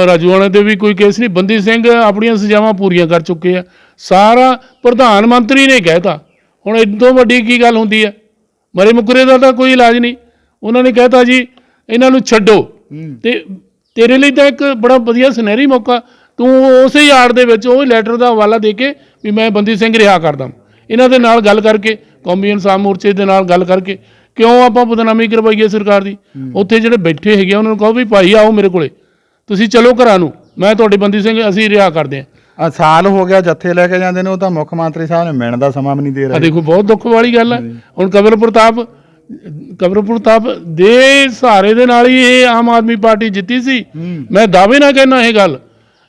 ਰਾਜੂਆਣਾ ਤੇ ਵੀ ਕੋਈ ਕੇਸ ਨਹੀਂ ਬੰਦੀ ਸਿੰਘ ਆਪਣੀਆਂ ਸਜ਼ਾਵਾਂ ਪੂਰੀਆਂ ਕਰ ਚੁੱਕੇ ਆ ਸਾਰਾ ਪ੍ਰਧਾਨ ਮੰਤਰੀ ਨੇ ਕਹਿਤਾ। ਹੁਣ ਇਦੋਂ ਵੱਡੀ ਕੀ ਗੱਲ ਹੁੰਦੀ ਹੈ ਮਰੇ ਮੁਕਰੇ ਦਾ ਤਾਂ ਕੋਈ ਇਲਾਜ ਨਹੀਂ। ਉਹਨਾਂ ਨੇ ਕਹਿਤਾ ਜੀ ਇਹਨਾਂ ਨੂੰ ਛੱਡੋ। ਤੇ ਤੇਰੇ ਲਈ ਤਾਂ ਇੱਕ ਬੜਾ ਵਧੀਆ ਸੁਨਹਿਰੀ ਮੌਕਾ। ਤੂੰ ਉਸੇ ਯਾਰ ਦੇ ਵਿੱਚ ਉਹ ਲੈਟਰ ਦਾ ਹਵਾਲਾ ਦੇ ਕੇ ਵੀ ਮੈਂ ਬੰਦੀ ਸਿੰਘ ਰਿਹਾ ਕਰਦਾ ਇਹਨਾਂ ਦੇ ਨਾਲ ਗੱਲ ਕਰਕੇ ਕੌਮੀ ਇਨਸਾਫ ਮੋਰਚੇ ਦੇ ਨਾਲ ਗੱਲ ਕਰਕੇ ਕਿਉਂ ਆਪਾਂ ਬਦਨਾਮੀ ਕਰਵਾਈਏ ਸਰਕਾਰ ਦੀ? ਉੱਥੇ ਜਿਹੜੇ ਬੈਠੇ ਹੈਗੇ ਆ, ਉਹਨਾਂ ਨੂੰ ਕਹੋ ਵੀ ਭਾਈ ਆਓ ਮੇਰੇ ਕੋਲੇ। ਤੁਸੀਂ ਚਲੋ ਘਰਾਂ ਨੂੰ। ਮੈਂ ਤੁਹਾਡੇ ਬੰਦੀ ਸਿੰਘ ਅਸੀਂ ਰਿਹਾ ਕਰਦੇ ਹਾਂ। ਆ ਸਾਲ ਹੋ ਗਿਆ ਜੱਥੇ ਲੈ ਕੇ ਜਾਂਦੇ ਨੇ ਉਹ ਤਾਂ ਮੁੱਖ ਮੰਤਰੀ ਸਾਹਿਬ ਨੇ ਮਿਲਣ ਦਾ ਸਮਾਂ ਵੀ ਨਹੀਂ ਦੇ ਆ ਰਹੇ। ਦੇਖੋ ਬਹੁਤ ਦੁੱਖ ਵਾਲੀ ਗੱਲ ਹੈ। ਹੁਣ ਕਬਰ ਪ੍ਰਤਾਪ ਕਬਰ ਪ੍ਰਤਾਪ ਦੇ ਸਹਾਰੇ ਦੇ ਨਾਲ ਹੀ ਇਹ ਆਮ ਆਦਮੀ ਪਾਰਟੀ ਜਿੱਤੀ ਸੀ। ਮੈਂ ਦਾਅਵੇ ਨਾਲ ਕਹਿਣਾ ਇਹ ਗੱਲ।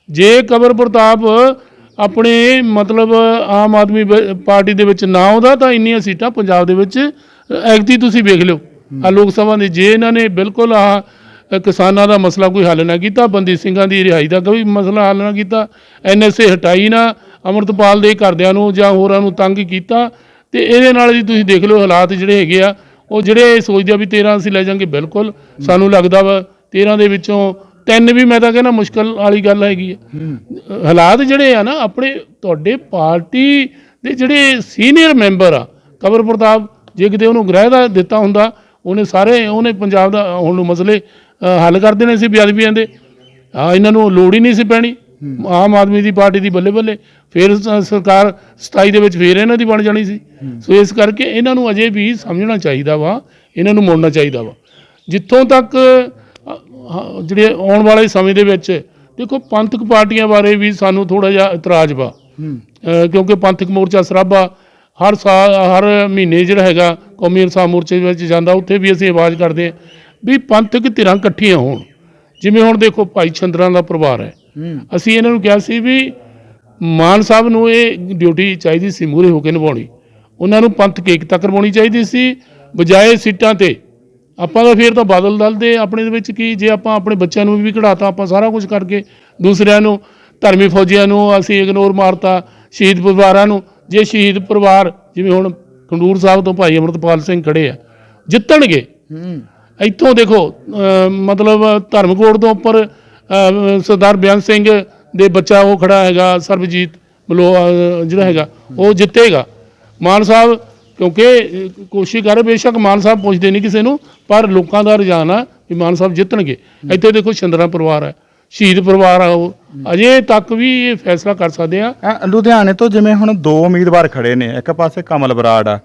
ਜੇ ਕਬਰ ਪ੍ਰਤਾਪ ਆਪਣੇ ਮਤਲਬ ਆਮ ਆਦਮੀ ਪਾਰਟੀ ਦੇ ਵਿੱਚ ਨਾ ਆਉਂਦਾ ਤਾਂ ਇੰਨੀਆਂ ਸੀਟਾਂ ਪੰਜਾਬ ਦੇ ਵਿੱਚ ਐਗਤੀ ਤੁਸੀਂ ਵੇਖ ਲਿਓ। ਆ ਲੋਕ ਸਭਾ ਦੇ ਜੇ ਇਹਨਾਂ ਨੇ ਬਿਲਕੁਲ ਆ ਕਿਸਾਨਾਂ ਦਾ ਮਸਲਾ ਕੋਈ ਹੱਲ ਨਾ ਕੀਤਾ ਬੰਦੀ ਸਿੰਘਾਂ ਦੀ ਰਿਹਾਈ ਦਾ ਕੋਈ ਮਸਲਾ ਹੱਲ ਨਾ ਕੀਤਾ ਐਨਐਸਏ ਹਟਾਈ ਨਾ ਅਮਰਤਪਾਲ ਦੇ ਘਰਦਿਆਂ ਨੂੰ ਜਾਂ ਹੋਰਾਂ ਨੂੰ ਤੰਗ ਕੀਤਾ ਤੇ ਇਹਦੇ ਨਾਲ ਜੀ ਤੁਸੀਂ ਦੇਖ ਲਓ ਹਾਲਾਤ ਜਿਹੜੇ ਹੈਗੇ ਆ ਉਹ ਜਿਹੜੇ ਸੋਚਦੇ ਆ ਵੀ 13 ਅਸੀਂ ਲੈ ਜਾਾਂਗੇ ਬਿਲਕੁਲ ਸਾਨੂੰ ਲੱਗਦਾ ਵਾ 13 ਦੇ ਵਿੱਚੋਂ ਤਿੰਨ ਵੀ ਮੈਂ ਤਾਂ ਕਹਿੰਦਾ ਮੁਸ਼ਕਲ ਵਾਲੀ ਗੱਲ ਹੈਗੀ ਆ ਹਾਲਾਤ ਜਿਹੜੇ ਆ ਨਾ ਆਪਣੇ ਤੁਹਾਡੇ ਪਾਰਟੀ ਦੇ ਜਿਹੜੇ ਸੀਨੀਅਰ ਮੈਂਬਰ ਆ ਕਬਰ ਪ੍ਰਤਾਪ ਜੇ ਕਿਤੇ ਉਹਨੂੰ ਗ੍ਰਹਿ ਦਾ ਦਿੱਤਾ ਹੁੰਦਾ ਉਹਨੇ ਸਾਰੇ ਉਹਨੇ ਪੰਜਾਬ ਦਾ ਹੁਣ ਨੂੰ ਮਸਲੇ ਹੱਲ ਕਰ ਦੇਣੇ ਸੀ ਬੇਅਦਬੀਆਂ ਦੇ। ਆ ਇਹਨਾਂ ਨੂੰ ਲੋੜ ਹੀ ਨਹੀਂ ਸੀ ਪੈਣੀ। ਆਮ ਆਦਮੀ ਦੀ ਪਾਰਟੀ ਦੀ ਬੱਲੇ ਬੱਲੇ। ਫਿਰ ਸਰਕਾਰ 27 ਦੇ ਵਿੱਚ ਫਿਰ ਇਹਨਾਂ ਦੀ ਬਣ ਜਾਣੀ ਸੀ। ਸੋ ਇਸ ਕਰਕੇ ਇਹਨਾਂ ਨੂੰ ਅਜੇ ਵੀ ਸਮਝਣਾ ਚਾਹੀਦਾ ਵਾ ਇਹਨਾਂ ਨੂੰ ਮੁੜਨਾ ਚਾਹੀਦਾ ਵਾ। ਜਿੱਥੋਂ ਤੱਕ ਹਾਂ, ਜਿਹੜੇ ਆਉਣ ਵਾਲੇ ਸਮੇਂ ਦੇ ਵਿੱਚ ਦੇਖੋ ਪੰਥਕ ਪਾਰਟੀਆਂ ਬਾਰੇ ਵੀ ਸਾਨੂੰ ਥੋੜਾ ਜਿਹਾ ਇਤਰਾਜ਼ ਵਾ। ਕਿਉਂਕਿ ਪੰਥਕ ਮੋਰਚਾ ਸਰਾਭਾ ਹਰ ਸਾਲ ਹਰ ਮਹੀਨੇ ਜਿਹੜਾ ਹੈਗਾ ਕੌਮੀ ਇਨਸਾਫ ਮੋਰਚੇ ਵਿੱਚ ਜਾਂਦਾ ਉੱਥੇ ਵੀ ਅਸੀਂ ਆਵਾਜ਼ ਕਰਦੇ ਹਾਂ ਵੀ ਪੰਥਕ ਧਿਰਾਂ ਇਕੱਠੀਆਂ ਹੋਣ। ਜਿਵੇਂ ਹੁਣ ਦੇਖੋ ਭਾਈ ਚੰਦਰਾਂ ਦਾ ਪਰਿਵਾਰ ਹੈ। ਅਸੀਂ ਇਹਨਾਂ ਨੂੰ ਕਿਹਾ ਸੀ ਵੀ ਮਾਨ ਸਾਹਿਬ ਨੂੰ ਇਹ ਡਿਊਟੀ ਚਾਹੀਦੀ ਸੀ ਮੂਹਰੇ ਹੋ ਕੇ ਨਿਭਾਉਣੀ। ਉਹਨਾਂ ਨੂੰ ਪੰਥਕ ਏਕਤਾ ਕਰਵਾਉਣੀ ਚਾਹੀਦੀ ਸੀ। ਬਜਾਏ ਸੀਟਾਂ ਤੇ ਆਪਾਂ ਤਾਂ ਫੇਰ ਤਾਂ ਬਾਦਲ ਦਲ ਦੇ ਆਪਣੇ ਦੇ ਵਿੱਚ ਕੀ ਜੇ ਆਪਾਂ ਆਪਣੇ ਬੱਚਿਆਂ ਨੂੰ ਵੀ ਕਢਾਤਾ ਆਪਾਂ ਸਾਰਾ ਕੁਝ ਕਰਕੇ ਦੂਸਰਿਆਂ ਨੂੰ ਧਰਮੀ ਫੌਜੀਆਂ ਨੂੰ ਅਸੀਂ ਇਗਨੋਰ ਮਾਰਤਾ ਸ਼ਹੀਦ ਪਰਿਵਾਰਾਂ ਨੂੰ ਜੇ ਸ਼ਹੀਦ ਪਰਿਵਾਰ ਜਿਵੇਂ ਹੁਣ ਖੰਡੂਰ ਸਾਹਿਬ ਤੋਂ ਭਾਈ ਅਮਰਤਪਾਲ ਸਿੰਘ ਖੜੇ ਆ ਜਿੱਤਣਗੇ। ਇੱਥੋਂ ਦੇਖੋ ਮਤਲਬ ਧਰਮਕੋਟ ਤੋਂ ਉੱਪਰ ਸਰਦਾਰ ਬਿਆਨ ਸਿੰਘ ਦੇ ਬੱਚਾ ਉਹ ਖੜਾ ਹੈਗਾ ਸਰਬਜੀਤ ਮਲੋ ਅਹ ਜਿਹੜਾ ਹੈਗਾ ਉਹ ਜਿੱਤੇਗਾ। ਮਾਨ ਸਾਹਿਬ ਕਿਉਂਕਿ ਕੋਸ਼ਿਸ਼ ਕਰ ਬੇਸ਼ੱਕ ਮਾਨ ਸਾਹਿਬ ਪੁੱਛਦੇ ਨਹੀਂ ਕਿਸੇ ਨੂੰ ਪਰ ਲੋਕਾਂ ਦਾ ਰੁਝਾਨ ਆ ਵੀ ਮਾਨ ਸਾਹਿਬ ਜਿੱਤਣਗੇ। ਇੱਥੇ ਦੇਖੋ ਚੰਦਰਾ ਪਰਿਵਾਰ ਹੈ। ਸ਼ਹੀਦ ਪਰਿਵਾਰ ਆ ਉਹ। ਅਜੇ ਤੱਕ ਵੀ ਇਹ ਫੈਸਲਾ ਕਰ ਸਕਦੇ ਆ। ਅ, ਲੁਧਿਆਣੇ ਤੋਂ ਜਿਵੇਂ ਹੁਣ ਦੋ ਉਮੀਦਵਾਰ ਖੜੇ ਨੇ ਇੱਕ ਪਾਸੇ ਕਮਲ ਬਰਾੜ ਆ।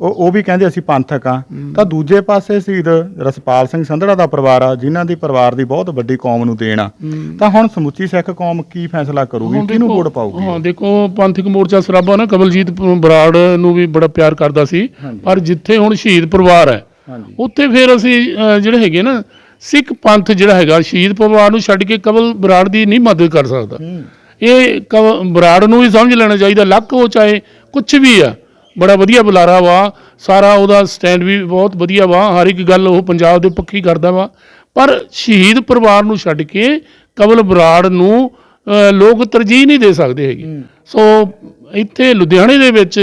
ਉਹ ਉਹ ਵੀ ਕਹਿੰਦੇ ਅਸੀਂ ਪੰਥਕ ਆ। ਤਾਂ ਦੂਜੇ ਪਾਸੇ ਸ਼ਹੀਦ ਰਸਪਾਲ ਸਿੰਘ ਸੰਧੜਾ ਦਾ ਪਰਿਵਾਰ ਆ ਜਿਨ੍ਹਾਂ ਦੀ ਪਰਿਵਾਰ ਦੀ ਬਹੁਤ ਵੱਡੀ ਕੌਮ ਨੂੰ ਦੇਣ ਆ। ਤਾਂ ਹੁਣ ਸਮੁੱਚੀ ਸਿੱਖ ਕੌਮ ਕੀ ਫੈਸਲਾ ਕਰੂਗੀ? ਕਿਹਨੂੰ ਵੋਟ ਪਾਊਗੀ? ਹਾਂ ਦੇਖੋ ਪੰਥਕ ਮੋਰਚਾ ਸਰਾਭਾ ਨਾ ਕਮਲਜੀਤ ਪ- ਬਰਾੜ ਨੂੰ ਵੀ ਬੜਾ ਪਿਆਰ ਕਰਦਾ ਸੀ। ਪਰ ਜਿੱਥੇ ਹੁਣ ਸ਼ਹੀਦ ਪਰਿਵਾਰ ਹੈ ਹਾਂਜੀ। ਉੱਥੇ ਫਿਰ ਅਸੀਂ ਜਿਹੜੇ ਹੈਗੇ ਨਾ ਸਿੱਖ ਪੰਥ ਜਿਹੜਾ ਹੈਗਾ ਸ਼ਹੀਦ ਪਰਿਵਾਰ ਨੂੰ ਛੱਡ ਕੇ ਕਮਲ ਬਰਾੜ ਦੀ ਨਹੀਂ ਮਦਦ ਕਰ ਸਕਦਾ। ਇਹ ਬਰਾੜ ਨੂੰ ਵੀ ਸਮਝ ਲੈਣਾ ਚਾਹੀਦਾ ਲੱਕ ਉਹ ਚਾਹੇ ਕੁਝ ਵੀ ਆ ਬੜਾ ਵਧੀਆ ਬੁਲਾਰਾ ਵਾ ਸਾਰਾ ਉਹਦਾ ਸਟੈਂਡ ਵੀ ਬਹੁਤ ਵਧੀਆ ਵਾ ਹਰ ਇੱਕ ਗੱਲ ਉਹ ਪੰਜਾਬ ਦੇ ਪੱਖੀ ਕਰਦਾ ਵਾ। ਪਰ ਸ਼ਹੀਦ ਪਰਿਵਾਰ ਨੂੰ ਛੱਡ ਕੇ ਕਮਲ ਬਰਾੜ ਨੂੰ ਲੋਕ ਤਰਜੀਹ ਨਹੀਂ ਦੇ ਸਕਦੇ ਹੈਗੇ। ਸੋ ਇੱਥੇ ਲੁਧਿਆਣੇ ਦੇ ਵਿੱਚ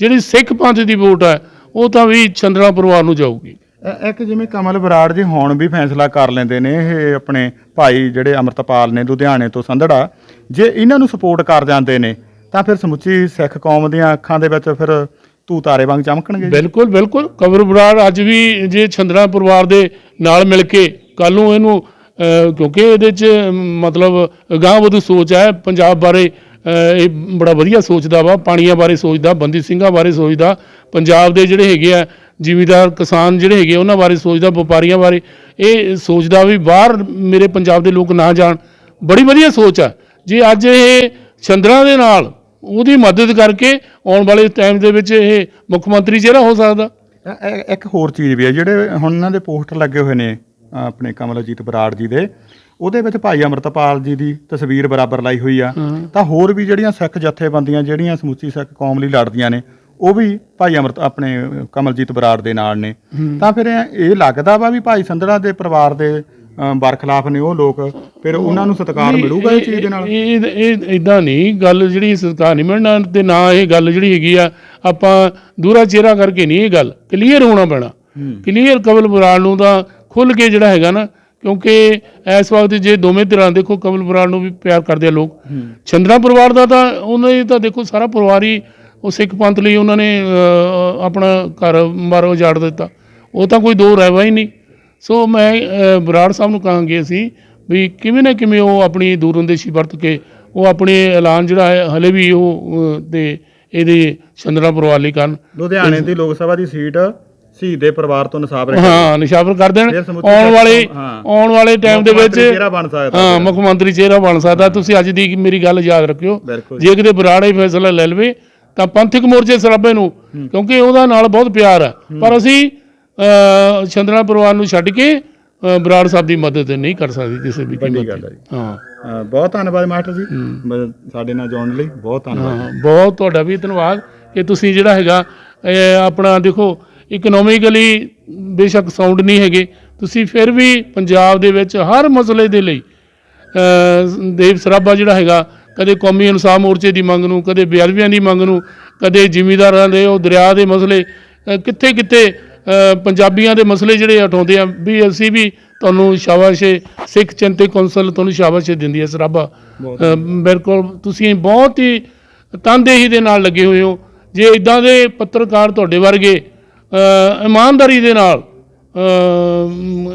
ਜਿਹੜੀ ਸਿੱਖ ਪੰਥ ਦੀ ਵੋਟ ਹੈ ਉਹ ਤਾਂ ਵੀ ਚੰਦਰਾ ਪਰਿਵਾਰ ਨੂੰ ਜਾਊਗੀ। ਇ- ਇੱਕ ਜਿਵੇਂ ਕਮਲ ਬਰਾੜ ਜੀ ਹੁਣ ਵੀ ਫੈਸਲਾ ਕਰ ਲੈਂਦੇ ਨੇ ਇਹ ਆਪਣੇ ਭਾਈ ਜਿਹੜੇ ਅਮਰਤਪਾਲ ਨੇ ਲੁਧਿਆਣੇ ਤੋਂ ਸੰਧੜਾ ਜੇ ਇਹਨਾਂ ਨੂੰ ਸਪੋਰਟ ਕਰ ਜਾਂਦੇ ਨੇ ਤਾਂ ਫਿਰ ਸਮੁੱਚੀ ਸਿੱਖ ਕੌਮ ਦੀਆਂ ਅੱਖਾਂ ਦੇ ਵਿੱਚ ਫਿਰ ਤੂੰ ਤਾਰੇ ਵਾਂਗ ਚਮਕਣਗੇ ਜੀ। ਬਿਲਕੁਲ ਬਿਲਕੁਲ ਕਬਰ ਬਰਾੜ ਅੱਜ ਵੀ ਜੇ ਚੰਦਰਾ ਪਰਿਵਾਰ ਦੇ ਨਾਲ ਮਿਲ ਕੇ ਕੱਲ ਨੂੰ ਇਹਨੂੰ ਅ, ਕਿਉਂਕਿ ਇਹਦੇ ਚ ਮਤਲਬ ਗਾਂ ਵਧੂ ਸੋਚ ਹੈ ਪੰਜਾਬ ਬਾਰੇ ਅ, ਇਹ ਬੜਾ ਵਧੀਆ ਸੋਚਦਾ ਵਾ ਪਾਣੀਆਂ ਬਾਰੇ ਸੋਚਦਾ ਬੰਦੀ ਸਿੰਘਾਂ ਬਾਰੇ ਸੋਚਦਾ ਪੰਜਾਬ ਦੇ ਜਿਹੜੇ ਹੈਗੇ ਆ ਜ਼ਿਮੀਦਾਰ ਕਿਸਾਨ ਜਿਹੜੇ ਹੈਗੇ ਉਹਨਾਂ ਬਾਰੇ ਸੋਚਦਾ ਵਪਾਰੀਆਂ ਬਾਰੇ। ਇਹ ਸੋਚਦਾ ਵੀ ਬਾਹਰ ਮੇਰੇ ਪੰਜਾਬ ਦੇ ਲੋਕ ਨਾ ਜਾਣ। ਬੜੀ ਵਧੀਆ ਸੋਚ ਆ। ਜੇ ਅੱਜ ਇਹ ਚੰਦਰਾ ਦੇ ਨਾਲ ਉਹਦੀ ਮਦਦ ਕਰਕੇ ਆਉਣ ਵਾਲੇ ਟਾਈਮ ਦੇ ਵਿੱਚ ਇਹ ਮੁੱਖ ਮੰਤਰੀ ਚਿਹਰਾ ਹੋ ਸਕਦਾ। ਇੱਕ ਹੋਰ ਚੀਜ਼ ਵੀ ਹੈ ਜਿਹੜੇ ਹੁਣ ਇਹਨਾਂ ਦੇ ਪੋਸਟਰ ਲੱਗੇ ਹੋਏ ਨੇ ਆਪਣੇ ਕਮਲਜੀਤ ਬਰਾੜ ਜੀ ਦੇ। ਉਹਦੇ ਵਿੱਚ ਭਾਈ ਅਮਰਤਪਾਲ ਜੀ ਦੀ ਤਸਵੀਰ ਬਰਾਬਰ ਲਾਈ ਹੋਈ ਆ। ਤਾਂ ਹੋਰ ਵੀ ਜਿਹੜੀਆਂ ਸਿੱਖ ਜਥੇਬੰਦੀਆਂ ਜਿਹੜੀਆਂ ਸਮੁੱਚੀ ਸਿੱਖ ਕੌਮ ਲਈ ਲੜਦੀਆਂ ਨੇ ਉਹ ਵੀ ਭਾਈ ਅਮਰਤ ਆਪਣੇ ਕਮਲਜੀਤ ਬਰਾੜ ਦੇ ਨਾਲ ਨੇ। ਤਾਂ ਫਿਰ ਇਹ ਇਹ ਲੱਗਦਾ ਵਾ ਵੀ ਭਾਈ ਸੰਧੜਾ ਦੇ ਪਰਿਵਾਰ ਦੇ ਅ, ਬਰਖਲਾਫ ਨੇ ਉਹ ਲੋਕ ਫਿਰ ਉਹਨਾਂ ਨੂੰ ਸਤਿਕਾਰ ਮਿਲੂਗਾ ਇਹ ਚੀਜ਼ ਦੇ ਨਾਲ? ਇਹ ਇਹ ਇਦਾਂ ਨਹੀਂ ਗੱਲ ਜਿਹੜੀ ਸਰਕਾਰ ਨਹੀਂ ਮਿਲਣਾ ਤੇ ਨਾ ਇਹ ਗੱਲ ਜਿਹੜੀ ਹੈਗੀ ਆ ਆਪਾਂ ਦੂਰਾ ਚਿਹਰਾ ਕਰਕੇ ਨਹੀਂ ਇਹ ਗੱਲ ਕਲੀਅਰ ਹੋਣਾ ਪੈਣਾ। ਕਲੀਅਰ ਕਬਲ ਬਰਾੜ ਨੂੰ ਤਾਂ ਖੁੱਲ ਕੇ ਜਿਹੜਾ ਹੈਗਾ ਨਾ ਕਿਉਂਕਿ ਇਸ ਵਕਤ ਜੇ ਦੋਵੇਂ ਧਿਰਾਂ ਦੇਖੋ ਕਬਲ ਬਰਾੜ ਨੂੰ ਵੀ ਪਿਆਰ ਕਰਦੇ ਆ ਲੋਕ। ਚੰਦਰਾ ਪਰਿਵਾਰ ਦਾ ਤਾਂ ਉਹਨਾਂ ਤਾਂ ਦੇਖੋ ਸਾਰਾ ਪਰਿਵਾਰ ਹੀ ਉਹ ਸਿੱਖ ਪੰਥ ਲਈ ਉਹਨਾਂ ਨੇ ਆਪਣਾ ਘਰ ਬਾਰ ਉਜਾੜ ਦਿੱਤਾ। ਉਹ ਤਾਂ ਕੋਈ ਦੋ ਰਹਿਵਾ ਹੀ ਨਹੀਂ। ਸੋ ਮੈਂ ਬਰਾੜ ਸਾਹਿਬ ਨੂੰ ਕਹਾਂਗੇ ਅਸੀਂ ਵੀ ਕਿਵੇਂ ਨਾ ਕਿਵੇਂ ਉਹ ਆਪਣੀ ਦੂਰਅੰਦੇਸ਼ੀ ਵਰਤ ਕੇ ਉਹ ਆਪਣੇ ਐਲਾਨ ਜਿਹੜਾ ਹੈ ਹਲੇ ਵੀ ਉਹ ਤੇ ਇਹਦੇ ਚੰਦਰਾ ਪਰਿਵਾਰ ਲਈ ਕਰਨ। ਲੁਧਿਆਣੇ ਦੀ ਲੋਕ ਸਭਾ ਦੀ ਸੀਟ ਸ਼ਹੀਦ ਦੇ ਪਰਿਵਾਰ ਤੋਂ ਨਸਾਬ ਰੱਖੀ। ਹਾਂ ਨਿਸ਼ਾਵਰ ਕਰ ਦੇਣ। ਆਉਣ ਵਾਲੇ। ਆਉਣ ਵਾਲੇ ਟਾਈਮ ਦੇ ਵਿੱਚ ਹਾਂ ਮੁੱਖ ਮੰਤਰੀ ਚਿਹਰਾ ਬਣ ਸਕਦਾ। ਤੁਸੀਂ ਅੱਜ ਦੀ ਮੇਰੀ ਗੱਲ ਯਾਦ ਰੱਖਿਓ। ਜੇ ਕਿਤੇ ਬਰਾੜਾ ਹੀ ਫੈਸਲਾ ਲੈ ਲਵੇ ਤਾਂ ਪੰਥਕ ਮੋਰਚੇ ਸਰਾਬੇ ਨੂੰ ਕਿਉਂਕਿ ਉਹਦਾ ਨਾਲ ਬਹੁਤ ਪਿਆਰ ਹੈ। ਪਰ ਅਸੀਂ ਅ, ਚੰਦਰਾ ਪਰਿਵਾਰ ਨੂੰ ਛੱਡ ਕੇ ਬਰਾੜ ਸਾਹਿਬ ਦੀ ਮਦਦ ਨਹੀਂ ਕਰ ਸਕਦੀ ਕਿਸੇ ਵੀ ਵੱਡੀ ਕੀਮਤ ਗੱਲ ਤੇ। ਹੈ। ਬਹੁਤ ਧੰਨਵਾਦ ਮਾਸਟਰ ਜੀ। ਸਾਡੇ ਨਾਲ ਜੁੜਨ ਲਈ ਬਹੁਤ ਧੰਨਵਾਦ। ਬਹੁਤ ਤੁਹਾਡਾ ਵੀ ਧੰਨਵਾਦ ਕਿ ਤੁਸੀਂ ਜਿਹੜਾ ਹੈਗਾ ਆਪਣਾ ਦੇਖੋ ਇਕਨੋਮਿਕਲੀ ਬੇਸ਼ੱਕ ਸਾਊਂਡ ਨਹੀਂ ਹੈਗੇ। ਤੁਸੀਂ ਫਿਰ ਵੀ ਪੰਜਾਬ ਦੇ ਵਿੱਚ ਹਰ ਮਸਲੇ ਦੇ ਲਈ ਦੇਵ ਸਰਾਭਾ ਜਿਹੜਾ ਹੈਗਾ ਕਦੇ ਕੌਮੀ ਇਨਸਾਫ ਮੋਰਚੇ ਦੀ ਮੰਗ ਨੂੰ ਕਦੇ ਬੇਅਦਬੀਆਂ ਦੀ ਮੰਗ ਨੂੰ ਕਦੇ ਜ਼ਿਮੀਂਦਾਰਾਂ ਦੇ ਉਹ ਦਰਿਆ ਦੇ ਮਸਲੇ ਕਿੱਥੇ ਕਿੱਥੇ ਪੰਜਾਬੀਆਂ ਦੇ ਮਸਲੇ ਜਿਹੜੇ ਉਠਾਉਂਦੇ ਆ ਵੀ ਅਸੀਂ ਵੀ ਤੁਹਾਨੂੰ ਸ਼ਾਬਾਸ਼ ਸਿੱਖ ਚਿੰਤਕ ਕੌਂਸਲ ਤੁਹਾਨੂੰ ਸ਼ਾਬਾਸ਼ ਦਿੰਦੀ ਹੈ ਸਰਾਭਾ ਅ, ਬਿਲਕੁਲ ਤੁਸੀਂ ਬਹੁਤ ਹੀ ਤਨਦੇਹੀ ਦੇ ਨਾਲ ਲੱਗੇ ਹੋਏ ਹੋ। ਜੇ ਇਦਾਂ ਦੇ ਪੱਤਰਕਾਰ ਤੁਹਾਡੇ ਵਰਗੇ ਇਮਾਨਦਾਰੀ ਦੇ ਨਾਲ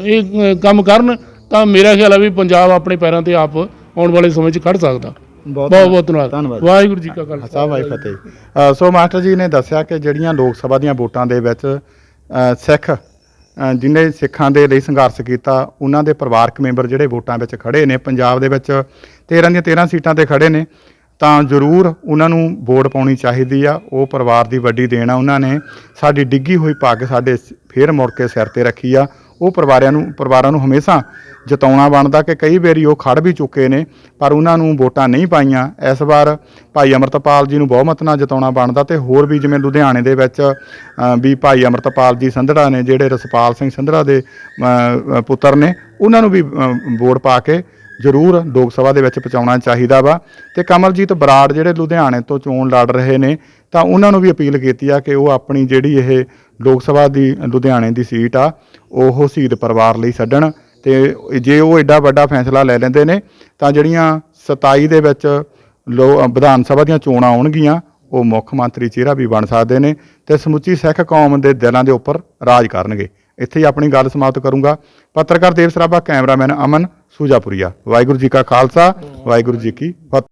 ਇਹ ਕੰਮ ਕਰਨ ਤਾਂ ਮੇਰਾ ਖਿਆਲ ਹੈ ਵੀ ਪੰਜਾਬ ਆਪਣੇ ਪੈਰਾਂ ਤੇ ਆਪ ਆਉਣ ਵਾਲੇ ਸਮੇਂ 'ਚ ਖੜ ਸਕਦਾ। ਬਹੁਤ ਬਹੁਤ ਬਹੁਤ ਧੰਨਵਾਦ। ਧੰਨਵਾਦ। ਵਾਹਿਗੁਰੂ ਜੀ ਕਾ ਖਾਲਸਾ। ਸਾਹਿਬ ਵਾਹਿ ਫਤਿਹ। ਅ, ਸੋ ਮਾਸਟਰ ਜੀ ਨੇ ਦੱਸਿਆ ਕਿ ਜਿਹੜੀਆਂ ਲੋਕ ਸਭਾ ਦੀਆਂ ਵੋਟਾਂ ਦੇ ਵਿੱਚ ਅ, ਸਿੱਖ ਅ, ਜਿਨ੍ਹਾਂ ਸਿੱਖਾਂ ਦੇ ਲਈ ਸੰਘਰਸ਼ ਕੀਤਾ ਉਹਨਾਂ ਦੇ ਪਰਿਵਾਰਕ ਮੈਂਬਰ ਜਿਹੜੇ ਵੋਟਾਂ ਵਿੱਚ ਖੜੇ ਨੇ ਪੰਜਾਬ ਦੇ ਵਿੱਚ 13 ਦੀਆਂ 13 ਸੀਟਾਂ ਤੇ ਖੜੇ ਨੇ ਤਾਂ ਜ਼ਰੂਰ ਉਹਨਾਂ ਨੂੰ ਵੋਟ ਪਾਉਣੀ ਚਾਹੀਦੀ ਆ। ਉਹ ਪਰਿਵਾਰ ਦੀ ਵੱਡੀ ਦੇਣ ਆ ਉਹਨਾਂ ਨੇ। ਸਾਡੀ ਡਿੱਗੀ ਹੋਈ ਪੱਗ ਸਾਡੇ ਸ- ਫੇਰ ਮੁੜ ਕੇ ਸਿਰ ਤੇ ਰੱਖੀ ਆ। ਉਹ ਪਰਿਵਾਰਾਂ ਨੂੰ ਪਰਿਵਾਰਾਂ ਨੂੰ ਹਮੇਸ਼ਾ ਜਤਾਉਣਾ ਬਣਦਾ ਕਿ ਕਈ ਵਾਰੀ ਉਹ ਖੜ ਵੀ ਚੁੱਕੇ ਨੇ, ਪਰ ਉਹਨਾਂ ਨੂੰ ਵੋਟਾਂ ਨਹੀਂ ਪਾਈਆਂ। ਇਸ ਵਾਰ ਭਾਈ ਅਮਰਤਪਾਲ ਜੀ ਨੂੰ ਬਹੁਮਤ ਨਾਲ ਜਿਤਾਉਣਾ ਬਣਦਾ ਤੇ ਹੋਰ ਵੀ ਜਿਵੇਂ ਲੁਧਿਆਣੇ ਦੇ ਵਿੱਚ ਵੀ ਭਾਈ ਅਮਰਤਪਾਲ ਜੀ ਸੰਧੜਾ ਨੇ, ਜਿਹੜੇ ਰਸਪਾਲ ਸਿੰਘ ਸੰਧੜਾ ਦੇ ਪੁੱਤਰ ਨੇ, ਉਹਨਾਂ ਨੂੰ ਵੀ ਵੋਟ ਪਾ ਕੇ ਜ਼ਰੂਰ ਲੋਕ ਸਭਾ ਦੇ ਵਿੱਚ ਪਹੁੰਚਾਉਣਾ ਚਾਹੀਦਾ ਵਾ। ਤੇ ਕਮਲਜੀਤ ਬਰਾੜ ਜਿਹੜੇ ਲੁਧਿਆਣੇ ਤੋਂ ਚੋਣ ਲੜ ਰਹੇ ਨੇ, ਤਾਂ ਉਹਨਾਂ ਨੂੰ ਵੀ ਅਪੀਲ ਕੀਤੀ ਆ ਕਿ ਉਹ ਆਪਣੀ ਜਿਹੜੀ ਇਹ ਲੋਕ ਸਭਾ ਦੀ ਲੁਧਿਆਣੇ ਦੀ ਸੀਟ ਆ, ਉਹ ਸ਼ਹੀਦ ਪਰਿਵਾਰ ਲਈ ਛੱਡਣ ਤੇ ਜੇ ਉਹ ਐਡਾ ਵੱਡਾ ਫੈਸਲਾ ਲੈ ਲੈਂਦੇ ਨੇ, ਤਾਂ ਜਿਹੜੀਆਂ 27 ਦੇ ਵਿੱਚ ਲੋ ਵਿਧਾਨ ਸਭਾ ਦੀਆਂ ਚੋਣਾਂ ਆਉਣਗੀਆਂ, ਉਹ ਮੁੱਖ ਮੰਤਰੀ ਚਿਹਰਾ ਵੀ ਬਣ ਸਕਦੇ ਨੇ ਤੇ ਸਮੁੱਚੀ ਸਿੱਖ ਕੌਮ ਦੇ ਦਿਲਾਂ ਦੇ ਉੱਪਰ ਰਾਜ ਕਰਨਗੇ। ਇੱਥੇ ਹੀ ਆਪਣੀ ਗੱਲ ਸਮਾਪਤ ਕਰੂੰਗਾ। ਪੱਤਰਕਾਰ ਦੇਵ ਸਰਾਭਾ, ਕੈਮਰਾਮੈਨ ਅਮਨ ਸੂਜਾਪੁਰੀਆ। ਵਾਹਿਗੁਰੂ ਜੀ ਕਾ ਖਾਲਸਾ, ਵਾਹਿਗੁਰੂ ਜੀ ਕੀ ਫਤਿਹ।